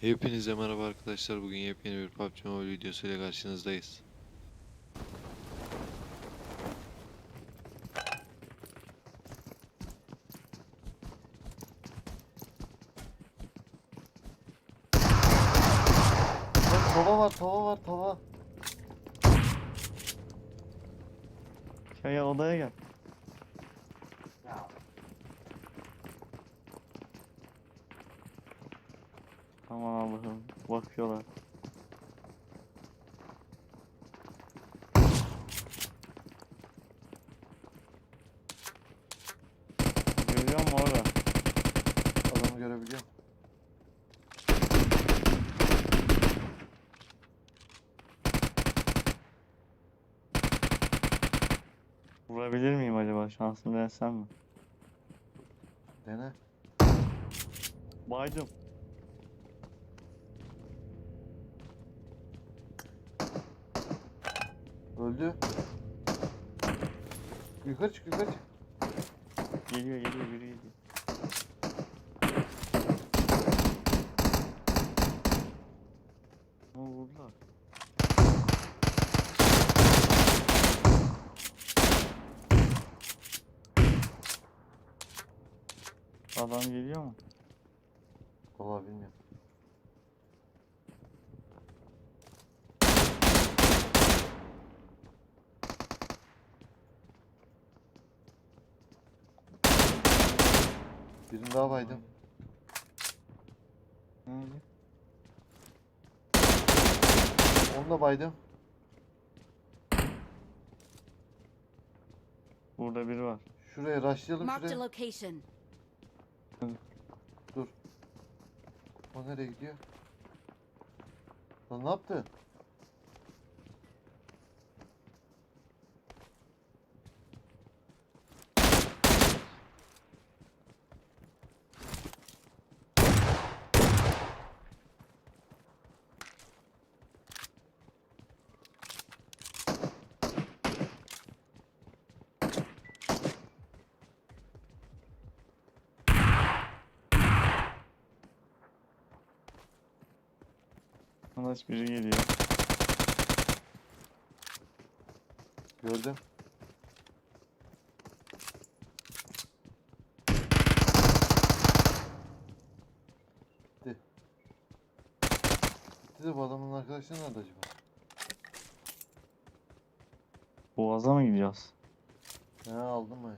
Hepinize merhaba arkadaşlar. Bugün yepyeni bir PUBG Mobile videosuyla karşınızdayız. Bak tava var tava var tava. Kaya odaya gel. Aman Allah'ım. Bakıyorlar. Görüyor musun orada? Adamı görebiliyorum. Vurabilir miyim acaba? Şansımı denesem mi? Dene. Baydım. Öldü. Yukarı çık yukarı çık. Geliyor geliyor biri geliyor. Ne vurdular? Adam geliyor mu? Vallahi bilmiyorum. Birini daha baydım. Nerede? Onu da baydım. Burada biri var. Şuraya rushlayalım Marked a şuraya. location. O nereye gidiyor? Lan ne yaptı? Arkadaş biri geliyor. Gördüm. Gitti. Gitti de bu adamın arkadaşları nerede acaba? Boğaz'a mı gidiyoruz? He aldım ben ya.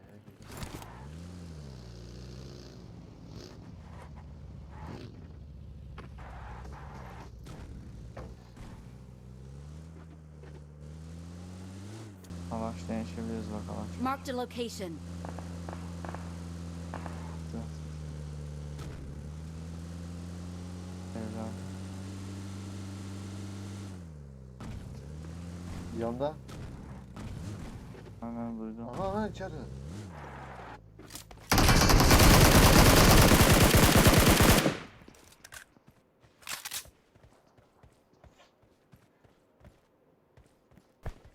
Araç değişebiliriz bak araç. Marked a location. Evler. Yanda. Hemen duydum. Aha aha içeride.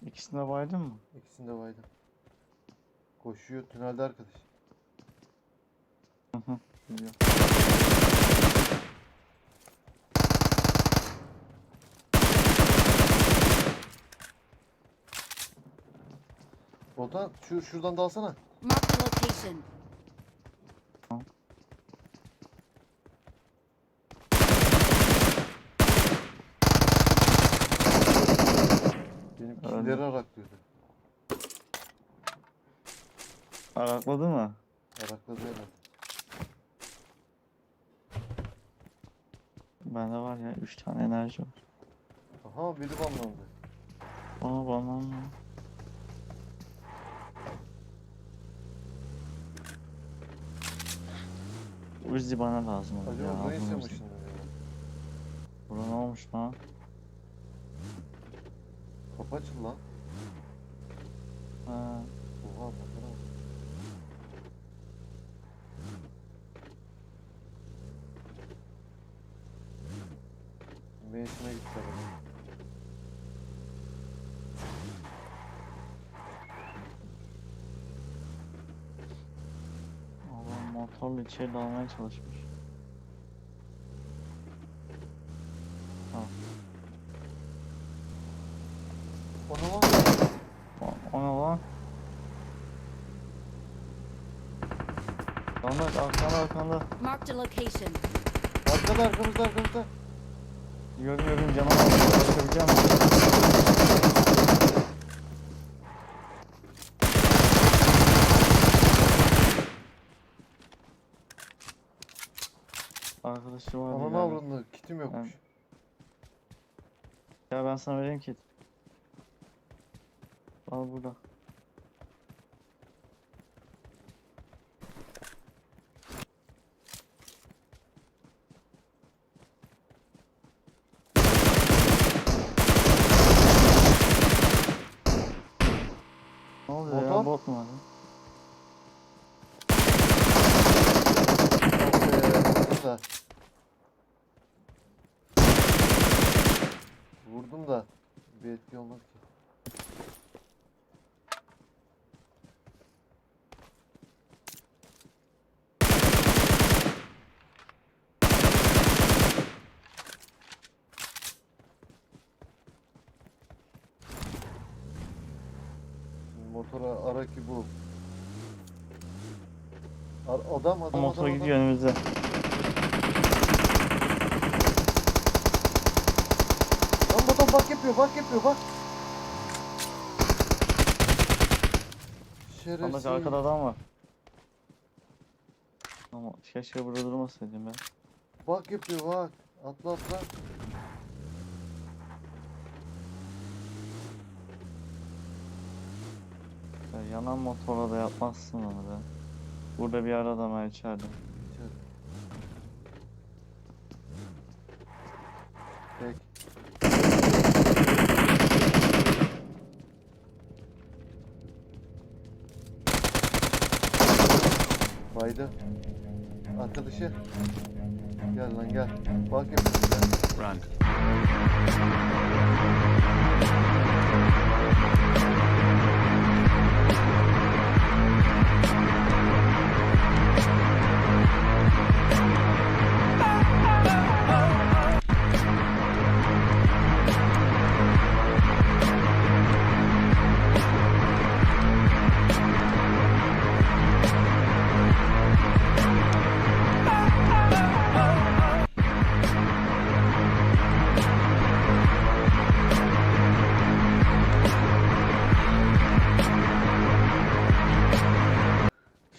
İkisine baydın mı? İkisini de baydım. Koşuyor tünelde arkadaş. Hı hı. Gidiyor. Botan şu şuradan dalsana. Marked a location. Benim killeri araklıyordu. Arakladı mı? Arakladı herhalde. Bende var ya 3 tane enerji var. Aha biri banlandı. Aa bana mı? Uzi bana lazım. Acaba mı Uzi. ışınlanıyor? Bura ne olmuş lan? Kapı açıl lan. Ha, Biri içeri dalmaya çalışmış. Tamam. Ona lan. Ona lan. Onlar arkanda arkanda. Mark the location. Arkada arkamızda arkamızda. Gördüm gördüm cama aldım. Başka bir şey cam. Arkadaşı var Ananı ya. avradını kitim yokmuş. Ya ben sana vereyim ki. Al burada. Ne oluyor ya bot mu var? Ah be, vurdum da. Vurdum da bir etki olmadı ki. Motora ara ki bu. Ar- adam adam Motor adam gidiyor adam. önümüzde. Lan bu adam bak yapıyor bak yapıyor bak. Şerefsiz. arkada adam var. Ama keşke burada durmasaydım ben. Bak yapıyor bak. Atla atla. Yanan motorla da yapmazsın onu be. Burada bir ara adam var içeride. Pek. Baydı. Arkadaşı. Gel lan gel. Bak. Gel. Run.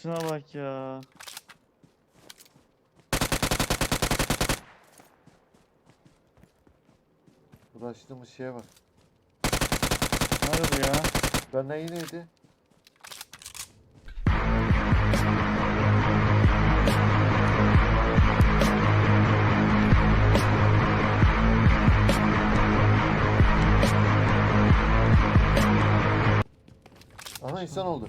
Şuna bak ya. Uğraştığımız şeye bak. Nerede bu ya? Benden yineydi. Aha insan oldu.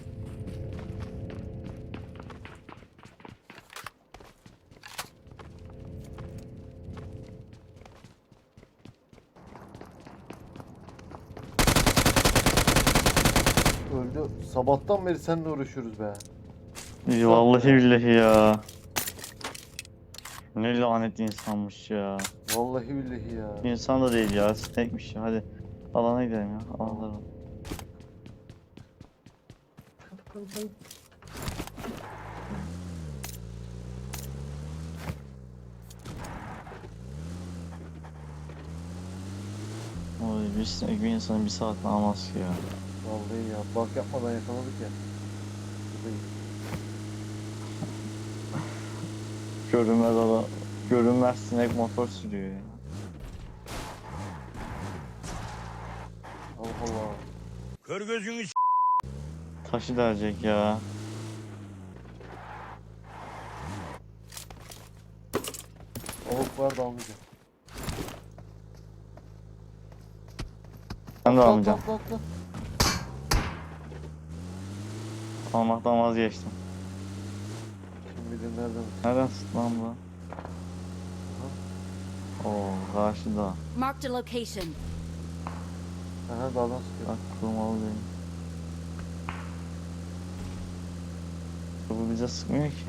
Sabahtan beri seninle uğraşıyoruz be. İyi, Vallahi billahi ya. Ne lanet insanmış ya. Vallahi billahi ya. İnsan da değil ya. Snake'miş ya. Hadi alana gidelim ya. Alana Oy bir, bir insanın bir saat almaz ki ya. Vallahi ya. Bak yapmadan yakaladık ya. Görünmez adam. Görünmez sinek motor sürüyor ya. Allah Allah. Kör gözünü Taşı derecek ya. Avuk var da almayacağım. Ben de almayacağım. Atla atla. Almaktan vazgeçtim. Kim bilir nereden. Nereden sıktı lan bu? Oo karşıda. Marked a location. Aha dağdan sıkıyor. Bak kurmalı değil. Bu bize sıkmıyor ki.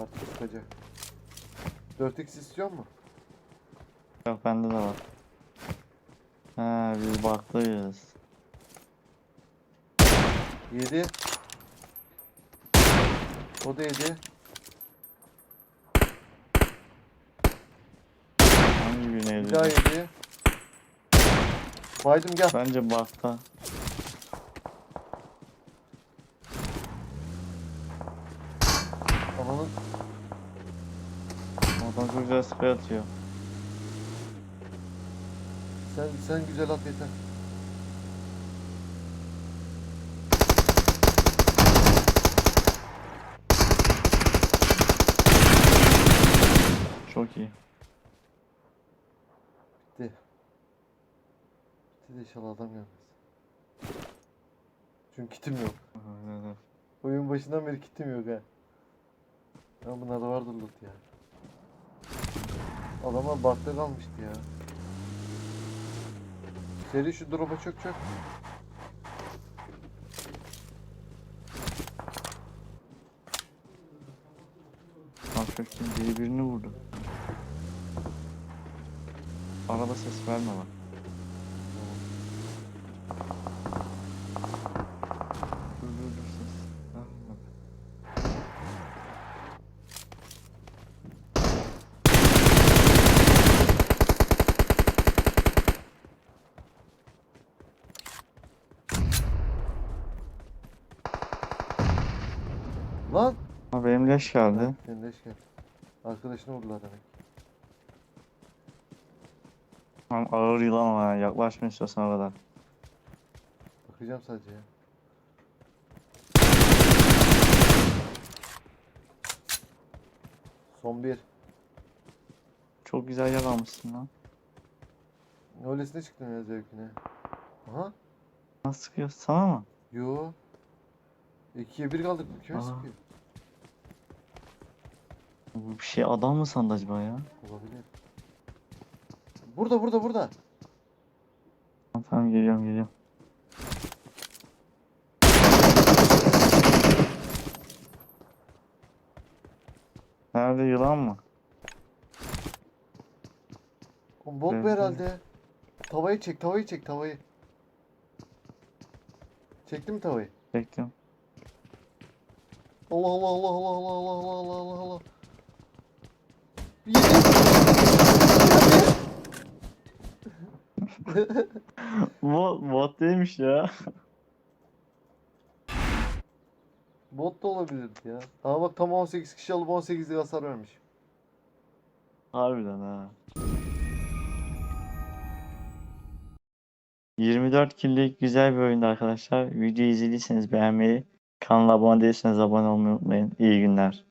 Artık sıkacak. 4x istiyor mu? Yok bende de var. He biz baktıyız. Yedi. O da yedi. Hangi birine Bir daha yedi? yedi. Baydım gel. Bence bakta. Ananın Adam çok güzel spray atıyor. sen sen güzel at yeter. Çok iyi. Bitti. Bitti de inşallah adam gelmez. Çünkü kitim yok. Aynen. Oyun başından beri kitim yok ha. Ya bunlarda vardır loot ya. Adamlar bakta kalmıştı ya. Seri şu drop'a çök çök. Tam çöktüm. Biri birini vurdu. Arada ses verme bak. Dur dur dur ses. Verme. Lan! Ha benim leş geldi. Senin leş gel. Arkadaşını vurdular demek. Tam ağır yılan ama ya, yaklaşma istiyorsan o kadar. Bakacağım sadece ya. Son bir. Çok güzel yer almışsın lan. Öylesine çıktım ya zevkine. Aha. Nasıl sıkıyor? Sana mı? Yo. İkiye bir kaldık. Bu kime sıkıyor? Bu bir şey adam mı sandı acaba ya? Olabilir. Burada burada burada. Tamam, tamam geliyorum geliyorum. Nerede yılan mı? O bot Evet, evet. herhalde. Tavayı çek, tavayı çek, tavayı. Çekti mi tavayı? Bekliyorum. Allah Allah Allah Allah Allah Allah Allah Allah Allah Allah. Bot, bot değilmiş ya. Bot da olabilirdi ya. Ama bak tam 18 kişi alıp 18'lik hasar vermiş. Harbiden ha. 24 killik güzel bir oyundu arkadaşlar. Videoyu izlediyseniz beğenmeyi, kanala abone değilseniz abone olmayı unutmayın. İyi günler.